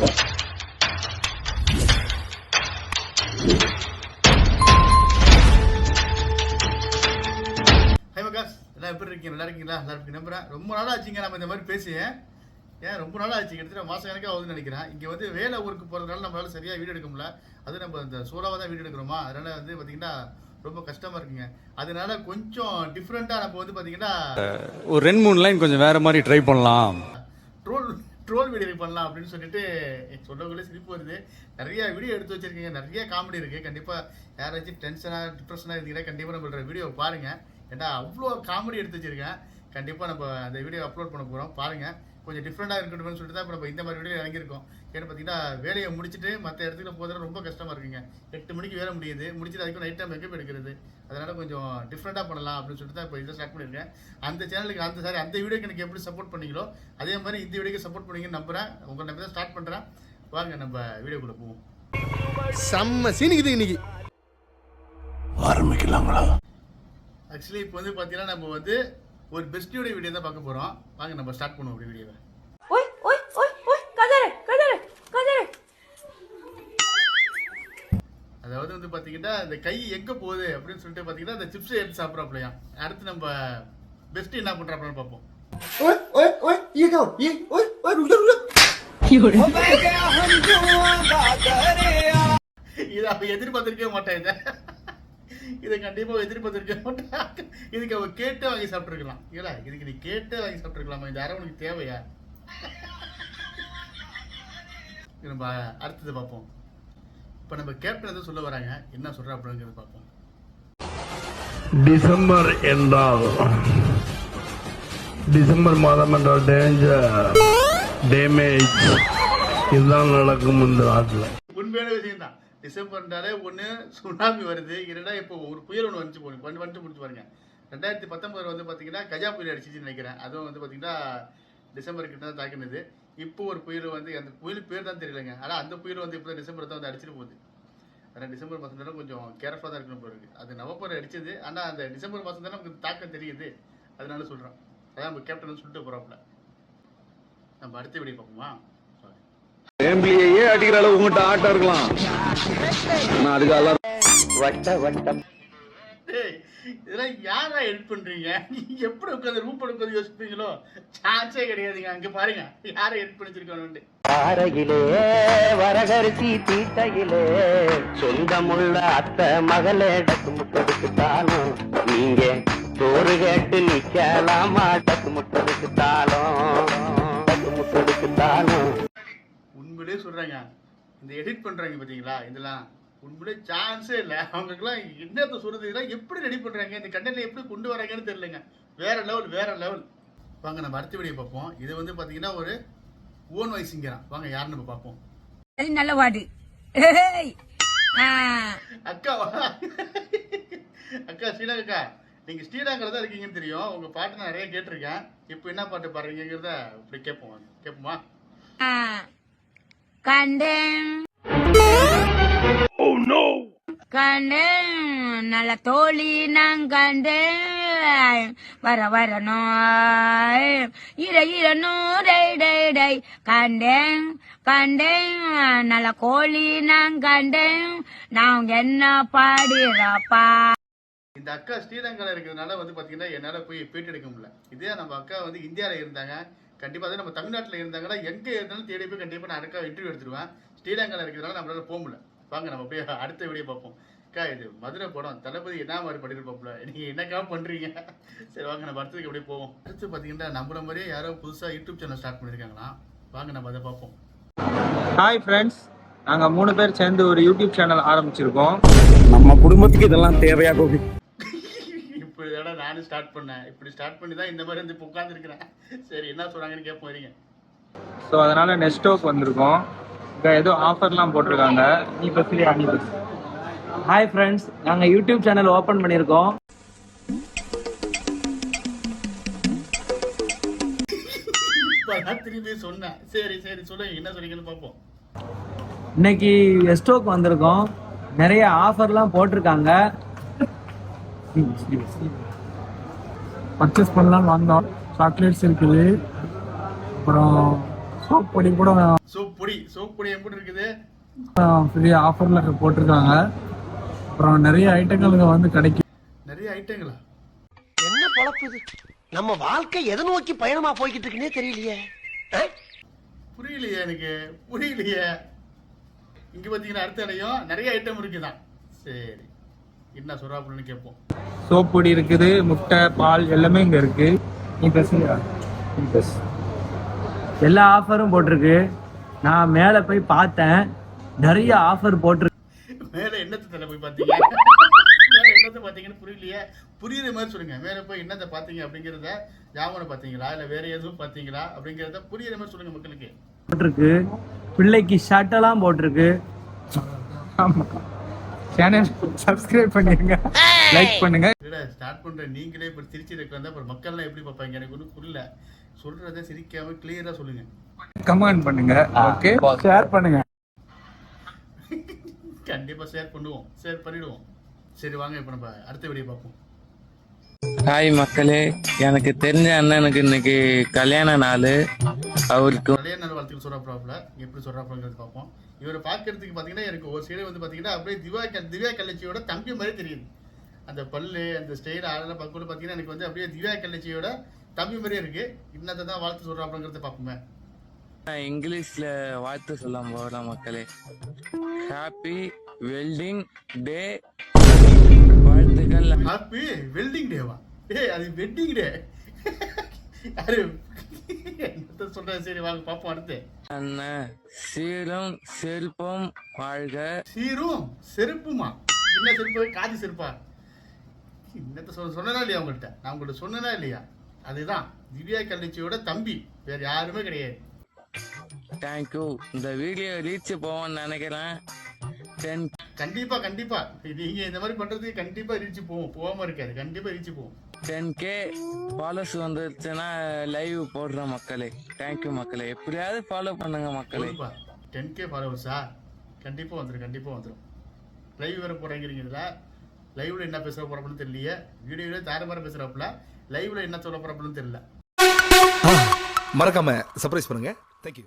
High மகாஸ் எல்லாம் எப்படி இருக்கீங்க? நல்லா இருக்கீங்களா? நல்லா இருக்கு நம்புறேன்? ரொம்ப நாளா ஆச்சுங்க நம்ம இந்த மாதிரி பேசி ஏன் ரொம்ப நாளா ஆச்சு? கிட்டத்தட்ட மாசம் கணக்காக ஆகுதுன்னு நினைக்கிறேன். இங்க வந்து வேலை ஊருக்கு போறதுனால நம்மளால சரியா வீடு எடுக்க முடியல. அது நம்ம இந்த சோலாவா தான் வீடு எடுக்கிறோமா? அதனால வந்து பாத்தீங்கன்னா ரொம்ப கஷ்டமா இருக்குங்க. அதனால கொஞ்சம் டிஃப்ரெண்டா நம்ம வந்து பாத்தீங்கன்னா ஒரு ரெண்டு மூணு லைன் கொஞ்சம் வேற மாதிரி ட்ரை பண்ணலாம். ட்ரோல் வீடியோ பண்ணலாம் அப்படின்னு சொல்லிட்டு சொல்லக்குள்ளே சிரிப்பு வருது. நிறைய வீடியோ எடுத்து வச்சிருக்கீங்க. நிறைய காமெடி இருக்கு. கண்டிப்பா யாராச்சும் டென்ஷனாக டிப்ரெஷனாக இருந்தீங்கன்னா கண்டிப்பா நம்மளோட வீடியோ பாருங்க. ஏன்னா அவ்வளோ காமெடி எடுத்து வச்சிருக்கேன். கண்டிப்பா நம்ம அந்த வீடியோ அப்லோட் பண்ண போறோம். பாருங்க. கொஞ்சம் டிஃப்ரெண்டாக இருக்கணும்னு சொல்லிட்டு தான் இப்போ நம்ம இந்த மாதிரி வீடியோ இறங்கியிருக்கோம். ஏன்னு பார்த்தீங்கன்னா வேலையை முடிச்சுட்டு மற்ற இடத்துக்கு போகிறதுல ரொம்ப கஷ்டமா இருக்குங்க. எட்டு மணிக்கு வேலை முடியுது. முடிச்சுட்டு அதுக்கு நைட் டைம் மேக்கப் எடுக்கிறது. அதனால கொஞ்சம் டிஃப்ரெண்டாக பண்ணலாம் அப்படின்னு சொல்லிட்டு தான் இப்போ இதை ஸ்டார்ட் பண்ணியிருக்கேன். அந்த சேனலுக்கு அந்த சாரி அந்த வீடியோக்கு எனக்கு எப்படி சப்போர்ட் பண்ணீங்களோ அதே மாதிரி இந்த வீடியோக்கு சப்போர்ட் பண்ணீங்கன்னு நம்புறேன். உங்களை நம்பி தான் ஸ்டார்ட் பண்ணுறேன் வாங்க நம்ம வீடியோக்குள்ளே போவோம். செம்ம சீனிக்குது இன்னைக்கு. ஆக்சுவலி இப்போ வந்து பார்த்தீங்கன்னா நம்ம வந்து ஒரு பெஸ்டியோட வீடியோ தான் பார்க்க போகிறோம் வாங்க நம்ம ஸ்டார்ட் பண்ணுவோம் அப்படி வீடியோவை ஓய் ஓய் ஓய் ஓய் கதறு கதறு கதறு. அதாவது வந்து பார்த்தீங்கன்னா அந்த கை எங்கே போகுது அப்படின்னு சொல்லிட்டு பார்த்தீங்கன்னா அந்த சிப்ஸ் எடுத்து சாப்பிட்றாப்லையா அடுத்து நம்ம பெஸ்ட் என்ன பண்ணுறாப்லான்னு பார்ப்போம். ஓய் ஓய் ஓய் ஈ ஓய் ஓய் ருட ருட இது அவன் எதிர்பார்த்திருக்கவே மாட்டேன் இதை கண்டிப்பாக எதிர்பார்த்திருக்கவே மாட்டேன். இதுக்கு அவ கேட்டே வாங்கி சாப்பிட்ருக்கலாம் இல்ல இதுக்கு நீ கேட்டே வாங்கி சாப்பிட்ருக்கலாமா இந்த அரை உனக்கு தேவையா? நம்ம அடுத்தது பார்ப்போம். இப்போ நம்ம கேப்டன் எதுவும் சொல்ல வராங்க. என்ன சொல்றா அப்படிங்கிறது பார்ப்போம். டிசம்பர் என்றால் டிசம்பர் மாதம் என்றால் டேஞ்சர் டேமேஜ் இதுதான் நடக்கும் இந்த நாட்டில். உண்மையான விஷயம் தான் டிசம்பர்ன்றாலே ஒன்று சுனாமி வருது. இரண்டா இப்போ ஒரு புயல் ஒன்று வந்துச்சு போகணும் வந்து வந்துட்டு முடிச்சு பாருங்க. ரெண்டாயிரத்தி பத்தொம்பது வந்து பார்த்தீங்கன்னா கஜா புயல் அடிச்சிச்சுன்னு நினைக்கிறேன். அதுவும் வந்து பார்த்தீங்கன்னா டிசம்பர் கிட்ட தான் தாக்கினது. இப்போ ஒரு புயல் வந்து அந்த புயல் பேர் தான் தெரியலங்க. ஆனால் அந்த புயல் வந்து இப்போ டிசம்பர் தான் வந்து அடிச்சிட்டு போகுது. ஆனால் டிசம்பர் மாதம் தானே கொஞ்சம் கேர்ஃபுல்லாக தான் இருக்கணும் போகிறது அது நவம்பர் அடிச்சது. ஆனால் அந்த டிசம்பர் மாதம் தானே நமக்கு தாக்கம் தெரியுது. அதனால சொல்கிறோம் அதான் நம்ம கேப்டன் சொல்லிட்டு போகிறாப்புல நம்ம அடுத்த வீடியோ பார்ப்போமா? ஃபேமிலியே அடிக்கிற அளவு உங்ககிட்ட ஆட்டம் இருக்கலாம். ஆனா அதுக்காக டேய், இதெல்லாம் யாரா எடிட் பண்றீங்க? நீங்க எப்படி உட்காந்து ரூம் உட்காந்து யோசிப்பீங்களோ? சான்ஸே கிடையாதுங்க அங்க பாருங்க. யாரை எடிட் பண்ணி வச்சிருக்கானு அருகிலே வரகரிசி தீட்டையிலே சொந்தமுள்ள அத்தை மகளே டக்கு முட்டதுக்கு தானும் நீங்க சோறு கேட்டு நிக்கலாமா? டக்கு முட்டதுக்கு தாளம் டக்கு முட்டதுக்கு தானும் உண்மையிலே சொல்றாங்க. இந்த எடிட் பண்றாங்க பாத்தீங்களா? இதெல்லாம் உண்மையிலே சான்ஸே இல்லை. அவங்களுக்குலாம் என்னத்த சொல்றது? இதெல்லாம் எப்படி ரெடி பண்றாங்க? இந்த கண்டென்ட்ல எப்படி கொண்டு வராங்கன்னு தெரியலங்க. வேற லெவல் வேற லெவல் வாங்க நம்ம அடுத்த வீடியோ பார்ப்போம். இது வந்து பாத்தீங்கன்னா ஒரு ஓன் வாய்ஸிங்கிறான் வாங்க யாருன்னு நம்ம பார்ப்போம். நல்ல வாடு. அக்கா அக்கா ஸ்ரீலங்கா அக்கா. நீங்க ஸ்ரீலங்கால தான் இருக்கீங்கன்னு தெரியும். உங்க பாட்டு நான் நிறைய கேட்டிருக்கேன். இப்போ என்ன பாட்டு பாடுறீங்கிறத இப்படி கேட்போம். கேட்போமா. கண்டேன். கண்டேன். நல்ல தோழி நான் கண்டேன். வர வரணும் இர இரணும் டை டை டை. கண்டேன் கண்டேன். நல்ல கோழி நான் கண்டேன். நான் என்ன பாடுறப்பா? இந்த அக்கா ஸ்ரீலங்கால இருக்கிறதுனால வந்து பாத்தீங்கன்னா என்னால போய் பேட்டி எடுக்க முடியல. இதே நம்ம அக்கா வந்து இந்தியால இருந்தாங்க. கண்டிப்பா அதே நம்ம தமிழ்நாட்டுல இருந்தாங்கன்னா எங்க இருந்தாலும் தேடி போய் கண்டிப்பா நான் அக்கா இன்டர்வியூ எடுத்துருவேன். ஸ்ரீலங்கால இருக்கிறதுனால நம்மளால போக முடியல. வாங்க நம்ம அப்படியே அடுத்த வீடியோ பார்ப்போம். அக்கா இது மதுரை படம். தளபதி என்ன மாதிரி பண்ணிருப்பாப்ல நீங்க என்னக்கா பண்றீங்க? சரி வாங்க நம்ம அடுத்ததுக்கு அப்படியே போவோம். அடுத்து பாத்தீங்கன்னா நம்மள மாதிரியே யாரோ புதுசா யூடியூப் சேனல் ஸ்டார்ட் பண்ணிருக்காங்களாம் வாங்க நம்ம அதை பார்ப்போம். ஹாய் ஃப்ரெண்ட்ஸ் நாங்க மூணு பேர் சேர்ந்து ஒரு யூடியூப் சேனல் ஆரம்பிச்சிருக்கோம். நம்ம குடும்பத்துக்கு இதெல்லாம் தேவையா கோபி? தானே நானும் ஸ்டார்ட் பண்ணேன். இப்படி ஸ்டார்ட் பண்ணி தான் இந்த மாதிரி வந்து இப்போ உட்காந்துருக்கிறேன் சரி என்ன சொல்றாங்கன்னு கேட்போம் வரீங்க ஸோ அதனால நெஸ்டோக் வந்திருக்கோம். இங்க ஏதோ ஆஃபர்லாம் போட்டிருக்காங்க. நீ பஸ்லையா பஸ் ஹாய் ஃப்ரெண்ட்ஸ் நாங்க யூடியூப் சேனல் ஓபன் பண்ணியிருக்கோம். திரும்பி சொன்னேன். சரி சரி சொல்லுங்க. என்ன சொன்னீங்கன்னு பார்ப்போம் இன்னைக்கு எஸ்டோக் வந்திருக்கோம். நிறைய ஆஃபர்லாம் போட்டிருக்காங்க. பர்ச்சேஸ் பண்ணலாம் வந்தோம் சாக்லேட்ஸ் இருக்குது அப்புறம் சோப் பொடி கூட சோப் பொடி சோப் பொடி எப்படி இருக்குது? ஃப்ரீ ஆஃபர்ல போட்டிருக்காங்க. அப்புறம் நிறைய ஐட்டங்கள் இங்க வந்து கிடைக்கும். நிறைய ஐட்டங்களா என்ன பொழப்பு இது? நம்ம வாழ்க்கை எதை நோக்கி பயணமா போய்கிட்டு இருக்குன்னே தெரியலையே? புரியலையே எனக்கு புரியலையே. இங்க பாத்தீங்கன்னா அடுத்த இடையும் நிறைய ஐட்டம் இருக்குதான். சரி. என்ன சொல்றாப்புலன்னு கேட்போம். சோப் பொடி இருக்குது முட்டை பால் எல்லாமே இங்க இருக்கு. நீ பேசுறியா நீ பேசு. எல்லா ஆஃபரும் போட்டிருக்கு. நான் மேலே போய் பார்த்தேன். நிறைய ஆஃபர் போட்டிருக்கு. மேல என்னத்தை போய் பாத்தீங்க மேல என்னத்தை பாத்தீங்கன்னு புரியலையே. புரியுற மாதிரி சொல்லுங்க. மேல போய் என்னத்தை பாத்தீங்க அப்படிங்கறத ஞாபகம் பாத்தீங்களா இல்ல வேற எதுவும் பாத்தீங்களா அப்படிங்கறத புரியுற மாதிரி சொல்லுங்க மக்களுக்கு. போட்டிருக்கு. பிள்ளைக்கு ஷர்ட்டெல்லாம் போட்டிருக்கு. ஆமா. சேனல் சப்ஸ்கிரைப் பண்ணிருங்க. லைக் பண்ணுங்க. ஸ்டார்ட் பண்ற நீங்களே இப்ப திருச்சி இருக்கிறதா அப்புறம் மக்கள்லாம் எப்படி பார்ப்பாங்க? எனக்கு ஒன்றும் புரியல. சொல்றதை சிரிக்காம கிளியரா சொல்லுங்க. கமெண்ட் பண்ணுங்க. ஓகே ஷேர் பண்ணுங்க. கண்டிப்பா ஷேர் பண்ணுவோம். ஷேர் பண்ணிடுவோம். சரி வாங்க இப்ப நம்ம அடுத்த வீடியோ பார்ப்போம். ஹாய் மக்களே. எனக்கு தெரிஞ்ச அண்ணனுக்கு இன்னைக்கு கல்யாண நாள். அவருக்கு நிறைய நாள் வாழ்த்துக்கள் சொல்றாப்புல எப்படி சொல்றாப்புலங்கிறது பார்ப்போம். இவரை பார்க்கறதுக்கு பார்த்தீங்கன்னா எனக்கு ஒரு சைடு வந்து பார்த்தீங்கன்னா அப்படியே திவ்யா க- திவ்யா கல்லச்சியோட தம்பி மாதிரி தெரியுது. அந்த பல்லு அந்த ஸ்டைல் ஆடெல்லாம் பார்க்கக்கூட பார்த்தீங்கன்னா எனக்கு வந்து அப்படியே திவ்யா கல்லச்சியோட தம்பி மாதிரியே இருக்கு. இன்னத்தை தான் வாழ்த்து சொல்றாப்புலங்கிறத பார்ப்போமே. நான் இங்கிலீஷ்ல வாழ்த்து சொல்ல போகலாம் மக்களே. ஹாப்பி வெல்டிங் டே வாழ்த்துக்கள். ஹாப்பி வெல்டிங் டேவா ஏய் அது வெட்டிங் டே யாரு? என்னத்த சொல்றேன் சரி வாங்க பார்ப்போம் அடுத்து. அண்ணன் சீரும் செல்பம் வாழ்க. சீரும் செருப்புமா? என்ன செருப்பு? காதி செருப்பா? என்னத்த சொல்ல சொன்னனா இல்லையா உங்கள்கிட்ட நான் உங்கள்கிட்ட சொன்னனா இல்லையா? அதுதான். திவ்யா கல்லிச்சியோட தம்பி. வேற யாருமே கிடையாது. தேங்க்யூ இந்த வீடியோ ரீச் போவோம்னு நினைக்கிறேன். கண்டிப்பா கண்டிப்பா. நீங்க இந்த மாதிரி பண்றதுக்கு கண்டிப்பா ரீச் போவோம் போகாம இருக்காது. கண்டிப்பா ரீச் போவோம் டென் கே ஃபாலோஸ் வந்துருச்சுன்னா லைவ் போடுறேன் மக்களே. தேங்க்யூ மக்களே. எப்படியாவது ஃபாலோ பண்ணுங்க மக்களே. டென் கே ஃபாலோவர்ஸா கண்டிப்பா வந்துடும் கண்டிப்பா வந்துடும் லைவ் வேற போறீங்கிறீங்களா லைவ்ல என்ன பேசுற போறப்பன்னு தெரியலையே. வீடியோல தாரமார பேசுறாப்புல. லைவ்ல என்ன சொல்ல போறப்பன்னு தெரியல. மறக்காம சர்ப்ரைஸ் பண்ணுங்க. தேங்க்யூ